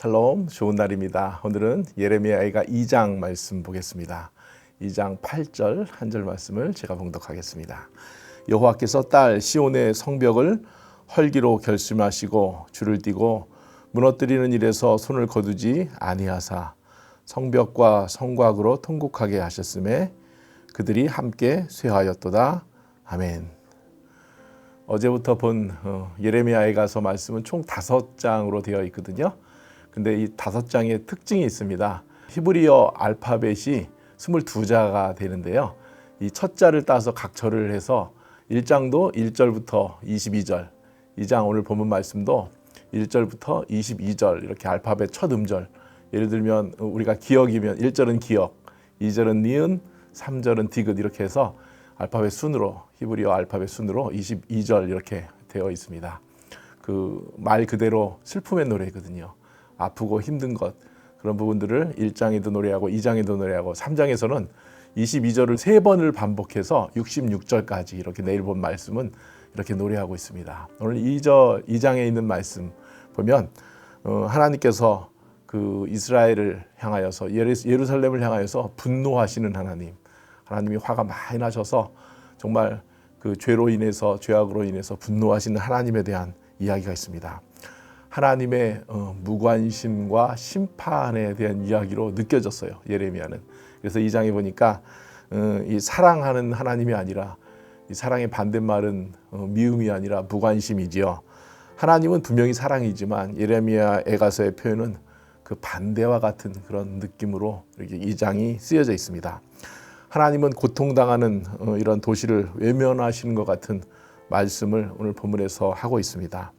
샬롬 좋은 날입니다. 오늘은 예레미야가 2장 말씀 보겠습니다. 2장 8절 한 절 말씀을 제가 봉독하겠습니다. 여호와께서 딸 시온의 성벽을 헐기로 결심하시고 줄을 띠고 무너뜨리는 일에서 손을 거두지 아니하사 성벽과 성곽으로 통곡하게 하셨음에 그들이 함께 쇠하였도다. 아멘. 어제부터 본 어, 예레미야에 가서 말씀은 총 다섯 장으로 되어 있거든요. 근데 이 다섯 장의 특징이 있습니다. 히브리어 알파벳이 22자가 되는데요. 이 첫 자를 따서 각 절을 해서 1장도 1절부터 22절, 2장 오늘 본문 말씀도 1절부터 22절 이렇게 알파벳 첫 음절. 예를 들면 우리가 기억이면 1절은 기억, 2절은 니은, 3절은 디귿 이렇게 해서 알파벳 순으로 히브리어 알파벳 순으로 22절 이렇게 되어 있습니다. 그 말 그대로 슬픔의 노래거든요. 아프고 힘든 것 그런 부분들을 1장에도 노래하고 2장에도 노래하고 3장에서는 22절을 세 번을 반복해서 66절까지 이렇게 내일 본 말씀은 이렇게 노래하고 있습니다. 오늘 2절 2장에 있는 말씀 보면 어, 하나님께서 그 이스라엘을 향하여서 예루살렘을 향하여서 분노하시는 하나님, 하나님이 화가 많이 나셔서 정말 그 죄로 인해서 죄악으로 인해서 분노하시는 하나님에 대한 이야기가 있습니다. 하나님의 어, 무관심과 심판에 대한 이야기로 느껴졌어요. 예레미야는. 그래서 이 장에 보니까 어, 이 사랑하는 하나님이 아니라 이 사랑의 반대말은 어, 미움이 아니라 무관심이지요. 하나님은 분명히 사랑이지만 예레미야 에가서의 표현은 그 반대와 같은 그런 느낌으로 이렇게 이 장이 쓰여져 있습니다. 하나님은 고통당하는 이런 도시를 외면하시는 것 같은 말씀을 오늘 본문에서 하고 있습니다.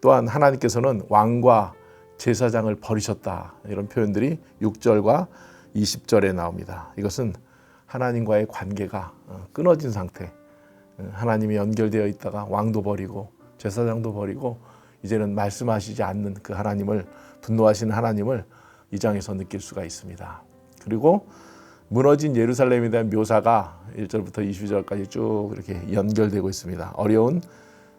또한 하나님께서는 왕과 제사장을 버리셨다. 이런 표현들이 6절과 20절에 나옵니다. 이것은 하나님과의 관계가 어, 끊어진 상태. 어, 하나님이 연결되어 있다가 왕도 버리고 제사장도 버리고 이제는 말씀하시지 않는 그 하나님을 분노하시는 하나님을 이 장에서 느낄 수가 있습니다. 그리고 무너진 예루살렘에 대한 묘사가 1절부터 22절까지 쭉 이렇게 연결되고 있습니다. 어려운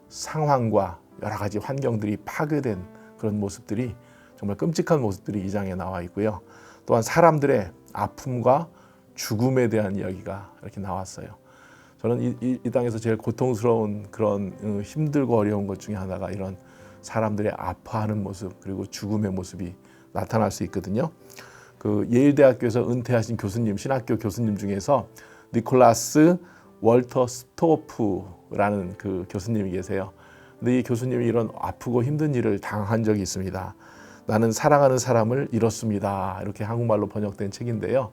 상황과 여러 가지 환경들이 파괴된 그런 모습들이 정말 끔찍한 모습들이 이 장에 나와 있고요. 또한 사람들의 아픔과 죽음에 대한 이야기가 이렇게 나왔어요. 저는 이, 이, 이 땅에서 제일 고통스러운 그런 어, 힘들고 어려운 것 중에 하나가 이런 사람들의 아파하는 모습 그리고 죽음의 모습이 나타날 수 있거든요. 그 예일대학교에서 은퇴하신 교수님, 신학교 교수님 중에서 니콜라스 월터 스토프라는 그 교수님이 계세요. 근데 이 교수님이 이런 아프고 힘든 일을 당한 적이 있습니다. 나는 사랑하는 사람을 잃었습니다. 이렇게 한국말로 번역된 책인데요.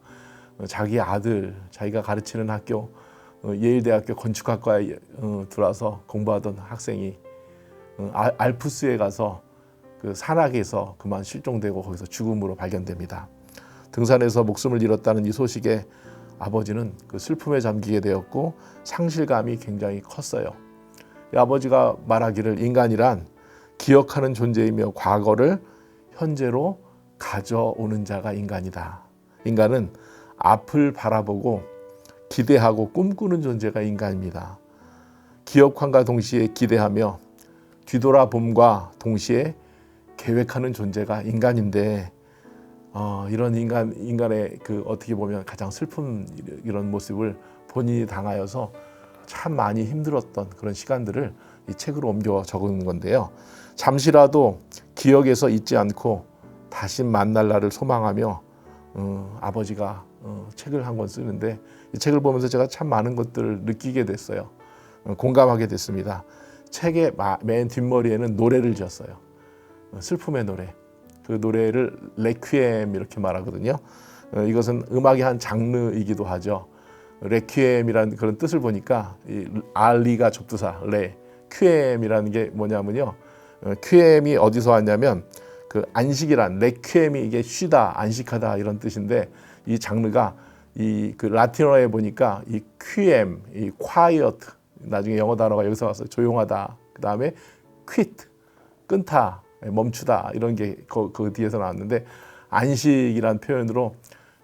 어, 자기 아들, 자기가 가르치는 학교, 어, 예일대학교 건축학과에 어, 들어와서 공부하던 학생이 알프스에 가서 그 산악에서 그만 실종되고 거기서 죽음으로 발견됩니다. 등산에서 목숨을 잃었다는 이 소식에 아버지는 그 슬픔에 잠기게 되었고 상실감이 굉장히 컸어요. 아버지가 말하기를 인간이란 기억하는 존재이며 과거를 현재로 가져오는 자가 인간이다. 인간은 앞을 바라보고 기대하고 꿈꾸는 존재가 인간입니다. 기억함과 동시에 기대하며 뒤돌아봄과 동시에 계획하는 존재가 인간인데 어, 이런 인간 인간의 그 어떻게 보면 가장 슬픈 이런 모습을 본인이 당하여서 참 많이 힘들었던 그런 시간들을 이 책으로 옮겨 적은 건데요. 잠시라도 기억에서 잊지 않고 다시 만날 날을 소망하며 어, 아버지가 어, 책을 한 권 쓰는데 이 책을 보면서 제가 참 많은 것들을 느끼게 됐어요. 어, 공감하게 됐습니다. 책의 맨 뒷머리에는 노래를 지었어요. 어, 슬픔의 노래. 그 노래를 레퀴엠 이렇게 말하거든요. 어, 이것은 음악의 한 장르이기도 하죠. 레퀴엠이라는 그런 뜻을 보니까 이 알리가 접두사 레 퀴엠이라는 게 뭐냐면요. 어, 퀴엠이 어디서 왔냐면 그 안식이란 레퀴엠이 이게 쉬다 안식하다 이런 뜻인데 이 장르가 이 그 라틴어에 보니까 이 퀴엠 이 quiet 나중에 영어 단어가 여기서 와서 조용하다 그 다음에 quit 끊다 멈추다 이런 게그 그 뒤에서 나왔는데 안식이란 표현으로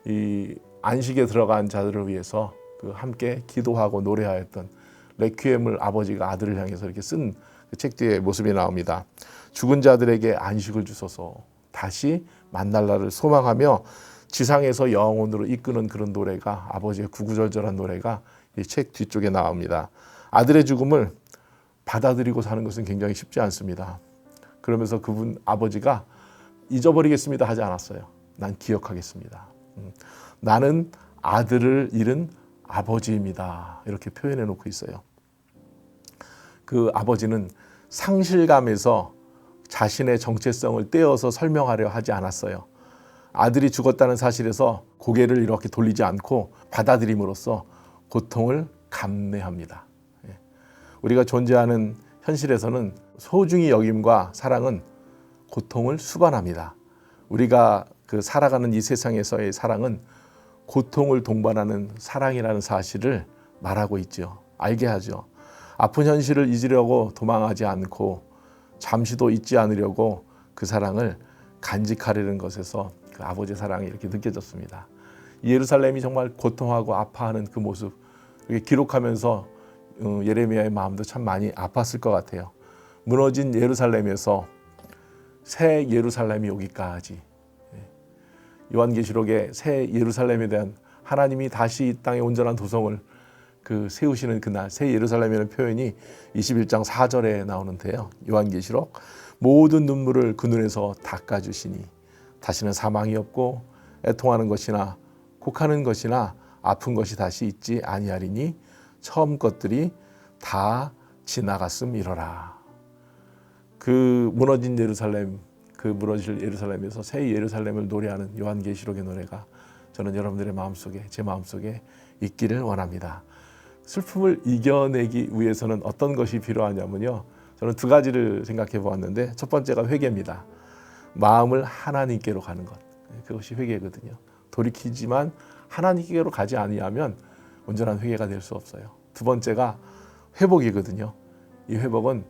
이 안식에 들어간 자들을 위해서 그 함께 기도하고 노래하였던 레퀴엠을 아버지가 아들을 향해서 이렇게 쓴 책 뒤에 모습이 나옵니다. 죽은 자들에게 안식을 주소서 다시 만날 날을 소망하며 지상에서 영혼으로 이끄는 그런 노래가 아버지의 구구절절한 노래가 이 책 뒤쪽에 나옵니다. 아들의 죽음을 받아들이고 사는 것은 굉장히 쉽지 않습니다. 그러면서 그분 아버지가 잊어버리겠습니다 하지 않았어요. 난 기억하겠습니다. 음, 나는 아들을 잃은 아버지입니다. 이렇게 표현해 놓고 있어요. 그 아버지는 상실감에서 자신의 정체성을 떼어서 설명하려 하지 않았어요. 아들이 죽었다는 사실에서 고개를 이렇게 돌리지 않고 받아들임으로써 고통을 감내합니다. 예. 우리가 존재하는 현실에서는 소중히 여김과 사랑은 고통을 수반합니다. 우리가 그 살아가는 이 세상에서의 사랑은 고통을 동반하는 사랑이라는 사실을 말하고 있죠. 알게 하죠. 아픈 현실을 잊으려고 도망하지 않고 잠시도 잊지 않으려고 그 사랑을 간직하려는 것에서 그 아버지의 사랑이 이렇게 느껴졌습니다. 예루살렘이 정말 고통하고 아파하는 그 모습 이렇게 기록하면서 어, 예레미야의 마음도 참 많이 아팠을 것 같아요. 무너진 예루살렘에서 새 예루살렘이 오기까지 예. 요한계시록의 새 예루살렘에 대한 하나님이 다시 이 땅에 온전한 도성을 그 세우시는 그날 새 예루살렘이라는 표현이 21장 4절에 나오는데요. 요한계시록 모든 눈물을 그 눈에서 닦아 주시니 다시는 사망이 없고 애통하는 것이나 곡하는 것이나 아픈 것이 다시 있지 아니하리니 처음 것들이 다 지나갔음 이러라. 그 무너진 예루살렘, 그 무너질 예루살렘에서 새 예루살렘을 노래하는 요한계시록의 노래가 저는 여러분들의 마음속에 제 마음속에 있기를 원합니다. 슬픔을 이겨내기 위해서는 어떤 것이 필요하냐면요. 저는 두 가지를 생각해 보았는데 첫 번째가 회개입니다. 마음을 하나님께로 가는 것. 그것이 회개거든요. 돌이키지만 하나님께로 가지 아니하면 온전한 회개가 될 수 없어요. 두 번째가 회복이거든요. 이 회복은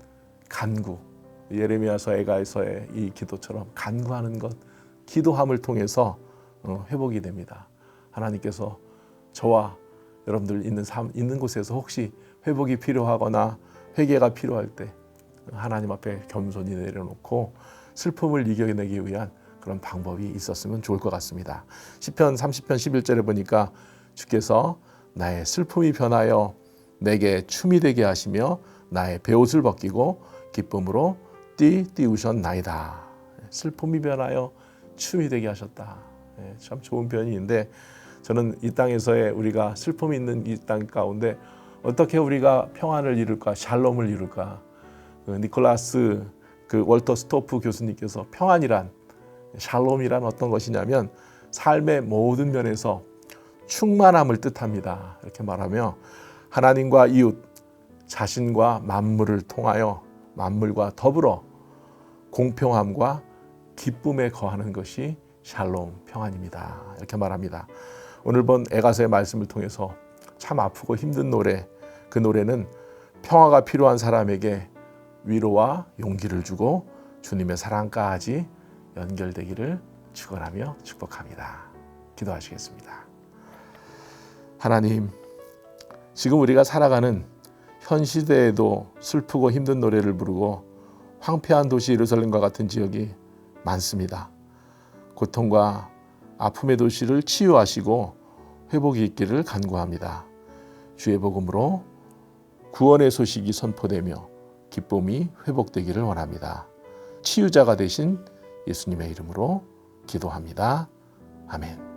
간구. 예레미야서 에가에서의 이 기도처럼 간구하는 것, 기도함을 통해서 어, 회복이 됩니다. 하나님께서 저와 여러분들 있는 삶 있는 곳에서 혹시 회복이 필요하거나 회개가 필요할 때 하나님 앞에 겸손히 내려놓고 슬픔을 이겨내기 위한 그런 방법이 있었으면 좋을 것 같습니다. 시편 30편 11절에 보니까 주께서 나의 슬픔이 변하여 내게 춤이 되게 하시며 나의 베옷을 벗기고 기쁨으로 띠 띠우셨나이다. 슬픔이 변하여 춤이 되게 하셨다. 예, 참 좋은 표현인데 저는 이 땅에서의 우리가 슬픔이 있는 이 땅 가운데 어떻게 우리가 평안을 이룰까, 샬롬을 이룰까. 그 니콜라스 그 월터 스토프 교수님께서 평안이란 샬롬이란 어떤 것이냐면 삶의 모든 면에서 충만함을 뜻합니다. 이렇게 말하며 하나님과 이웃, 자신과 만물을 통하여 만물과 더불어 공평함과 기쁨에 거하는 것이 샬롬 평안입니다. 이렇게 말합니다. 오늘 본 에가서의 말씀을 통해서 참 아프고 힘든 노래, 그 노래는 평화가 필요한 사람에게 위로와 용기를 주고 주님의 사랑까지 연결되기를 축원하며 축복합니다. 기도하시겠습니다. 하나님, 지금 우리가 살아가는 현 시대에도 슬프고 힘든 노래를 부르고 황폐한 도시 예루살렘과 같은 지역이 많습니다. 고통과 아픔의 도시를 치유하시고 회복이 있기를 간구합니다. 주의 복음으로 구원의 소식이 선포되며 기쁨이 회복되기를 원합니다. 치유자가 되신 예수님의 이름으로 기도합니다. 아멘.